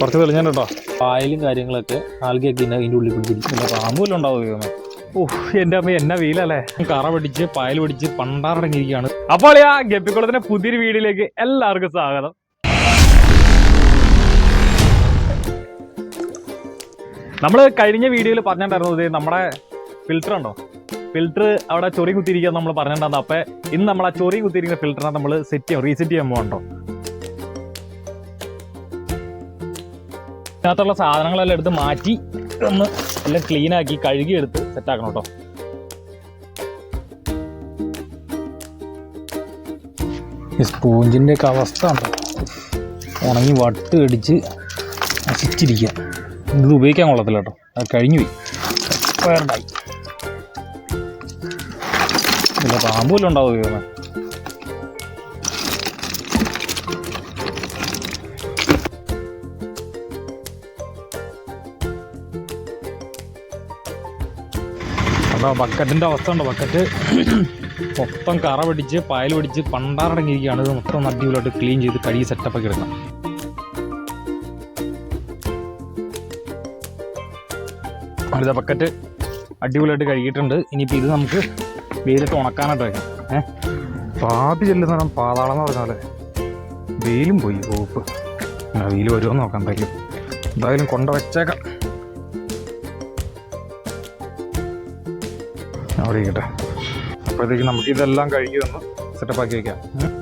കുറച്ച് തെളിഞ്ഞാൽ കേട്ടോ. പായലും കാര്യങ്ങളൊക്കെ ആൽഗയൊക്കെ ഇതിന്റെ ഉള്ളിൽ പിടിച്ചിരിക്കും. പിന്നെ ഉണ്ടാവും ഓ ഓഹ് എന്റെ അമ്മ എന്നാ വീലല്ലേ കറ പിടിച്ച് പായൽ പിടിച്ച് പണ്ടാറടങ്ങിയിരിക്കുകയാണ്. അപ്പോൾ ആ ഗപ്പിക്കുളത്തിന്റെ പുതിയൊരു വീടിലേക്ക് എല്ലാവർക്കും സ്വാഗതം. നമ്മൾ കഴിഞ്ഞ വീഡിയോയിൽ പറഞ്ഞിട്ടുണ്ടായിരുന്നത് നമ്മുടെ ഫിൽറ്റർ ഉണ്ടോ? ഫിൽറ്റർ അവിടെ ചൊറി കുത്തിയിരിക്കുക നമ്മൾ പറഞ്ഞിട്ടുണ്ടായിരുന്നു. അപ്പൊ ഇന്ന് നമ്മൾ ആ ചൊറി കുത്തിയിരിക്കുന്ന ഫിൽറ്ററിനെ നമ്മൾ സെറ്റ് ചെയ്യാം റീസെറ്റ് ചെയ്യാൻ പോകണ്ടോ ഇതിനകത്തുള്ള സാധനങ്ങളെല്ലാം എടുത്ത് മാറ്റി ഒന്ന് എല്ലാം എടുത്ത് സെറ്റ് ആക്കണം കേട്ടോ ഈ സ്പൂഞ്ചിന്റെ ഒക്കെ അവസ്ഥ ഉണ്ടോ ഉണങ്ങി വട്ട് അടിച്ച് നശിച്ചിരിക്കുക ഇത് ഉപയോഗിക്കാൻ കൊള്ളത്തില്ല കേട്ടോ അത് കഴിഞ്ഞു പോയി. ഉണ്ടായി ഇല്ല പാമ്പ് വല്ലതും അതാ ബക്കറ്റിന്റെ അവസ്ഥ ഉണ്ട് ബക്കറ്റ് മൊത്തം കറ പിടിച്ച് പായൽ പിടിച്ച് പണ്ടാറടങ്ങിയിരിക്കുകയാണ്. ഇത് മൊത്തം അടിപൊളിയായിട്ട് ക്ലീൻ ചെയ്ത് കഴുകി സെറ്റപ്പ് എടുക്കാം. അടുത്ത ബക്കറ്റ് അടിപൊളിയായിട്ട് കഴുകിയിട്ടുണ്ട്. ഇനിയിപ്പോൾ ഇത് നമുക്ക് വെയിലത്ത് ഉണക്കാനായിട്ട് വയ്ക്കാം ഏഹ് പാതി ചെല്ലുന്ന പാതാളം എന്ന് പറഞ്ഞാൽ വെയിലും പോയി. ഓപ്പ് വെയിൽ വരുമോ നോക്കാൻ എന്തായാലും. എന്തായാലും കൊണ്ട അവിടെ ഇരിക്കട്ടെ അപ്പോഴത്തേക്ക് നമുക്ക് ഇതെല്ലാം കഴുകി ഒന്ന് സെറ്റപ്പ് ആക്കി വെക്കാം ഉം.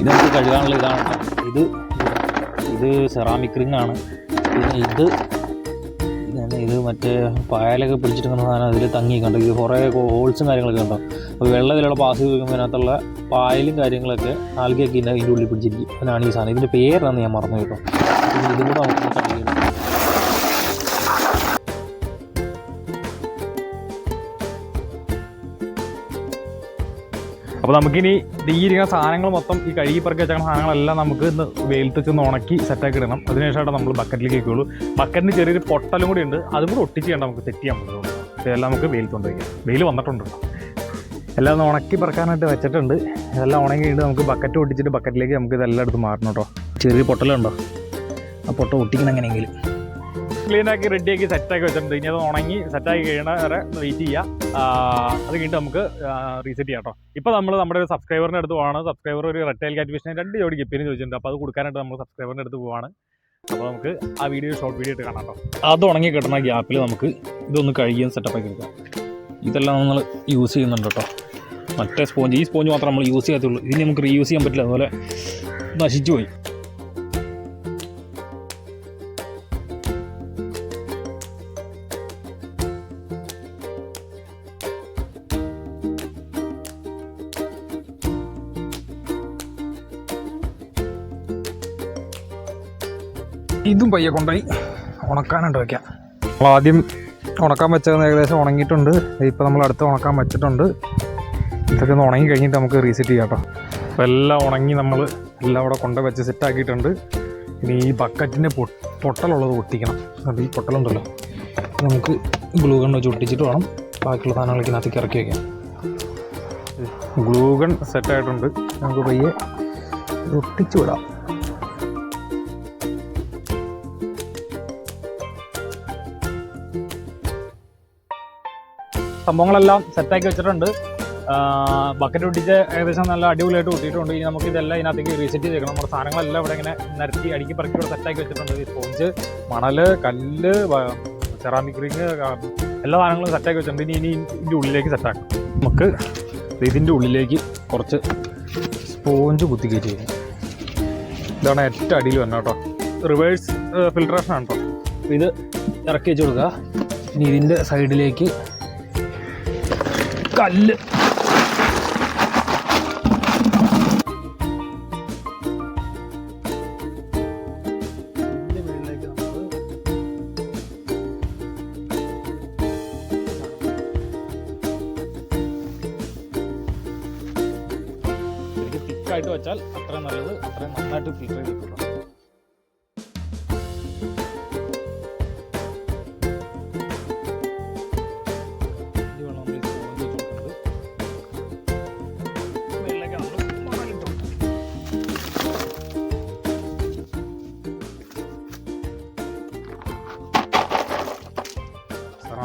ഇത് കഴുകാനുള്ള ഇതാണ് ഇത് ഇത് സെറാമിക് റിംഗ് ആണ് പിന്നെ ഇത് മറ്റേ പായലൊക്കെ പിടിച്ചിട്ടുന്ന സാധനം അതിൽ തങ്ങി കണ്ടു ഈ കുറേ ഹോൾസും കാര്യങ്ങളൊക്കെ ഉണ്ടോ? അപ്പോൾ വെള്ളത്തിലുള്ള പാസ് ഉപയോഗിക്കുമ്പോൾ അതിനകത്തുള്ള പായലും കാര്യങ്ങളൊക്കെ ആൽഗയൊക്കെ ഇതിന്റെ ഉള്ളിൽ പിടിച്ചിരിക്കും. അതിനാണ് ഈ സാധനം. ഇതിന്റെ പേരാണ് ഞാൻ മറന്നു കേട്ടോ. ഇതും കൂടെ നമുക്ക് അപ്പോൾ നമുക്കിനി ഈ ഇരിക്കുന്ന സാധനങ്ങൾ മൊത്തം ഈ കഴുകി പറക്കി വെച്ചേക്കുന്ന സാധനങ്ങളെല്ലാം നമുക്ക് ഇന്ന് വെയിലത്ത് ഒന്ന് ഉണക്കി സെറ്റാക്കി ഇടണം. അതിനുശേഷമാണ് നമ്മൾ ബക്കറ്റിൽ വെക്കുള്ളൂ ബക്കറ്റിന് ചെറിയൊരു പൊട്ടലും കൂടി ഉണ്ട്. അതും കൂടി ഒട്ടിച്ച് നമുക്ക് സെറ്റ് ചെയ്യാൻ പറ്റുള്ളൂ. ഇതെല്ലാം നമുക്ക് വെയിലത്ത് കൊണ്ട് വയ്ക്കാം വെയിൽ വന്നിട്ടുണ്ട്. എല്ലാം ഉണക്കി പറക്കാനായിട്ട് വെച്ചിട്ടുണ്ട്. ഇതെല്ലാം ഉണങ്ങിയിട്ട് നമുക്ക് ബക്കറ്റ് ഒട്ടിച്ചിട്ട് ബക്കറ്റിലേക്ക് നമുക്ക് ഇതെല്ലാം എടുത്ത് മാറണം കേട്ടോ. ചെറിയ പൊട്ടലുണ്ടോ? ആ പൊട്ട ഒട്ടിക്കണം എങ്ങനെയെങ്കിലും. ക്ലീൻ ആക്കി റെഡിയാക്കി സെറ്റാക്കി വെച്ചിട്ടുണ്ട്. ഇനി അത് ഉണങ്ങി സെറ്റാക്കി കഴിയണ വരെ വെയിറ്റ് ചെയ്യുക അത് കഴിഞ്ഞിട്ട് നമുക്ക് റീസെറ്റ് ചെയ്യാം കേട്ടോ ഇപ്പോൾ നമ്മൾ നമ്മുടെ ഒരു സബ്സ്ക്രൈബറിന്റെ അടുത്ത് പോവാണ്. സബ്സ്ക്രൈബർ ഒരു റെറ്റൈൽ കാറ്റിഫിഷനെ രണ്ട് ജോഡി ഗപ്പിന് ചോദിച്ചിട്ടുണ്ട്. അപ്പോൾ അത് കൊടുക്കാനായിട്ട് നമ്മൾ സബ്സ്ക്രൈബറിന്റെ അടുത്ത് പോവാണ്. അപ്പോൾ നമുക്ക് ആ വീഡിയോ ഷോർട്ട് വീഡിയോ ഇട്ട് കാണാം കേട്ടോ അത് ഉണങ്ങി കിട്ടുന്ന ഗ്യാപ്പിൽ നമുക്ക് ഇതൊന്ന് കഴുകിയും സെറ്റപ്പ് ആക്കി എടുക്കാം. ഇതെല്ലാം നമ്മൾ യൂസ് ചെയ്യുന്നുണ്ട് കേട്ടോ മറ്റേ സ്പോഞ്ച് ഈ സ്പോഞ്ച് മാത്രം നമ്മൾ യൂസ് ചെയ്യാത്തുള്ളൂ ഇതിന് നമുക്ക് റീയൂസ് ചെയ്യാൻ പറ്റില്ല. അതുപോലെ നശിച്ചു പോയി. ഇതും പയ്യെ കൊണ്ടുപോയി. ഉണക്കാനുണ്ട് വയ്ക്കാം നമ്മൾ ആദ്യം ഉണക്കാൻ വെച്ചത് ഏകദേശം ഉണങ്ങിയിട്ടുണ്ട്. ഇപ്പോൾ നമ്മൾ അടുത്ത് ഉണക്കാൻ വെച്ചിട്ടുണ്ട്. ഇതൊക്കെ ഒന്ന് ഉണങ്ങി കഴിഞ്ഞിട്ട് നമുക്ക് റീസെറ്റ് ചെയ്യാം കേട്ടോ. അപ്പോൾ എല്ലാം ഉണങ്ങി നമ്മൾ എല്ലാം അവിടെ കൊണ്ട് വെച്ച് സെറ്റാക്കിയിട്ടുണ്ട് ഇനി ഈ ബക്കറ്റിന്റെ പൊ പൊട്ടലുള്ളത് ഒട്ടിക്കണം അത് ഈ പൊട്ടലുണ്ടല്ലോ. നമുക്ക് ഗ്ലൂ ഗൺ വെച്ച് ഒട്ടിച്ചിട്ട് വേണം. ബാക്കിയുള്ള സാധനങ്ങളൊക്കെ ഇതിനകത്തേക്ക് ഇറക്കി വയ്ക്കാം ഗ്ലൂ ഗൺ സെറ്റായിട്ടുണ്ട് നമുക്ക് പയ്യെ ഒട്ടിച്ചു വിടാം. സംഭവങ്ങളെല്ലാം സെറ്റാക്കി വെച്ചിട്ടുണ്ട്. ബക്കറ്റ് ഒട്ടിച്ച് ഏകദേശം നല്ല അടിപൊളിയായിട്ട് ഒട്ടിയിട്ടുണ്ട് ഇനി നമുക്ക് ഇതെല്ലാം ഇതിനകത്തേക്ക് റീസെറ്റ് ചെയ്തേക്കണം നമ്മുടെ സാധനങ്ങളെല്ലാം ഇവിടെ ഇങ്ങനെ നിരത്തി അടുക്കി പറക്കി ഇവിടെ സെറ്റാക്കി വെച്ചിട്ടുണ്ട്. സ്പോഞ്ച് മണൽ കല്ല് സെറാമിക് റിങ് എല്ലാ സാധനങ്ങളും സെറ്റാക്കി വെച്ചിട്ടുണ്ട്. ഇനി ഇനി ഇതിന്റെ ഉള്ളിലേക്ക് സെറ്റാക്കാം നമുക്ക് ഇതിന്റെ ഉള്ളിലേക്ക് കുറച്ച് സ്പോഞ്ച് കുത്തി കയറ്റി ഇതാണ് ഏറ്റവും അടിയിൽ വന്നത് കേട്ടോ. റിവേഴ്സ് ഫിൽട്രേഷൻ ആണ് കേട്ടോ. ഇത് ഇറക്കി വെച്ച് കൊടുക്കുക. ഇനി ഇതിന്റെ സൈഡിലേക്ക് കല്ല്. തിക്കായിട്ട് വെച്ചാൽ അത്രയും നല്ലത് അത്രയും നന്നായിട്ട് ഫിൽറ്റർ ചെയ്തിട്ടുള്ളൂ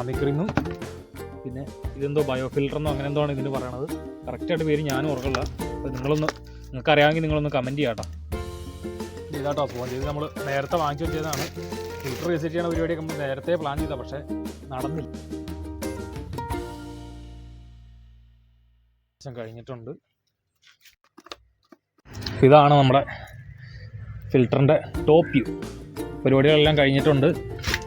റിങ്ങും പിന്നെ ഇതെന്തോ ബയോ ഫിൽറ്ററെന്നോ അങ്ങനെ എന്തോ ആണ് ഇതിന് പറയണത്. കറക്റ്റായിട്ട് പേര് ഞാനും ഉറക്കില്ല അപ്പോൾ നിങ്ങളൊന്ന് നിങ്ങൾക്ക് അറിയാമെങ്കിൽ നിങ്ങളൊന്ന് കമന്റ് ചെയ്യാട്ടോ. ഇതാട്ടോ സ്പോഞ്ച് ഇത് നമ്മൾ നേരത്തെ വാങ്ങിച്ചു വെച്ചതാണ്. ഫിൽറ്റർ വിസിറ്റ് ചെയ്യണ പരിപാടിയൊക്കെ നമ്മൾ നേരത്തെ പ്ലാൻ ചെയ്ത പക്ഷേ നടന്നില്ല. കഴിഞ്ഞിട്ടുണ്ട്. ഇതാണ് നമ്മുടെ ഫിൽറ്ററിന്റെ ടോപ്പ് വ്യൂ. പരിപാടികളെല്ലാം കഴിഞ്ഞിട്ടുണ്ട്.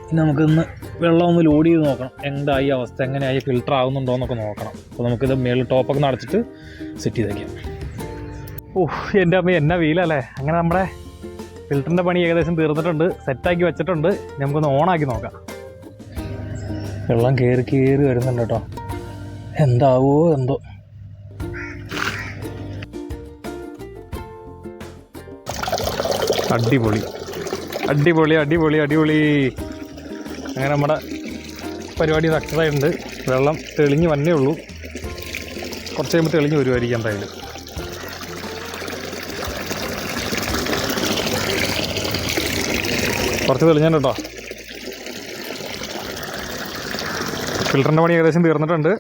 ഇനി നമുക്കിന്ന് വെള്ളം ഒന്ന് ലോഡ് ചെയ്ത് നോക്കണം. എന്തായി അവസ്ഥ എങ്ങനെയായി ഫിൽറ്റർ ആകുന്നുണ്ടോ എന്നൊക്കെ നോക്കണം. അപ്പോൾ നമുക്കിത് മേളിൽ ടോപ്പൊക്കെ നടച്ചിട്ട് സെറ്റ് ചെയ്ത് വയ്ക്കാം ഓഹ് എന്റെ അമ്മ എന്നാ വീലല്ലേ അങ്ങനെ നമ്മുടെ ഫിൽറ്ററിന്റെ പണി ഏകദേശം തീർന്നിട്ടുണ്ട് സെറ്റാക്കി വെച്ചിട്ടുണ്ട്. നമുക്കൊന്ന് ഓണാക്കി നോക്കാം. വെള്ളം കയറി കയറി വരുന്നുണ്ട് കേട്ടോ എന്താവോ എന്തോ. അടിപൊളി. അടിപൊളി അടിപൊളി അടിപൊളി. അങ്ങനെ നമ്മുടെ പരിപാടി സക്സസ് ആയിട്ടുണ്ട്. വെള്ളം തെളിഞ്ഞ് വന്നേ ഉള്ളൂ. കുറച്ച് കഴിയുമ്പോൾ തെളിഞ്ഞ് വരുമായിരിക്കും എന്തായാലും. കുറച്ച് തെളിഞ്ഞാണ് കേട്ടോ. ഫിൽറ്ററിന്റെ പണി ഏകദേശം തീർന്നിട്ടുണ്ട്.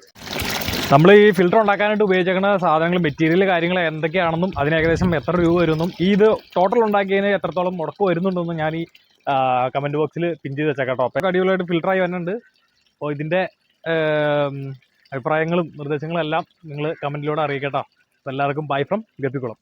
നമ്മൾ ഈ ഫിൽറ്റർ ഉണ്ടാക്കാനായിട്ട് ഉപയോഗിച്ചേക്കുന്ന സാധനങ്ങൾ മെറ്റീരിയൽ കാര്യങ്ങൾ എന്തൊക്കെയാണെന്നും അതിന് ഏകദേശം എത്ര രൂപ വരുമെന്നും ഈ ഇത് ടോട്ടൽ ഉണ്ടാക്കിയതിന് എത്രത്തോളം മുടക്ക് വരുന്നുണ്ടെന്നും ഞാൻ ഈ കമന്റ് ബോക്സിൽ പിൻ ചെയ്ത് വെച്ചേക്കാം കേട്ടോ. അപ്പോൾ അടിപൊളിയായിട്ട് ഫിൽട്ടറായി വരുന്നുണ്ട്. അപ്പോൾ ഇതിന്റെ അഭിപ്രായങ്ങളും നിർദ്ദേശങ്ങളും എല്ലാം നിങ്ങൾ കമന്റിലൂടെ അറിയിക്കട്ടോ. എല്ലാവർക്കും ബൈ ഫ്രം ഗപ്പിക്കുളം.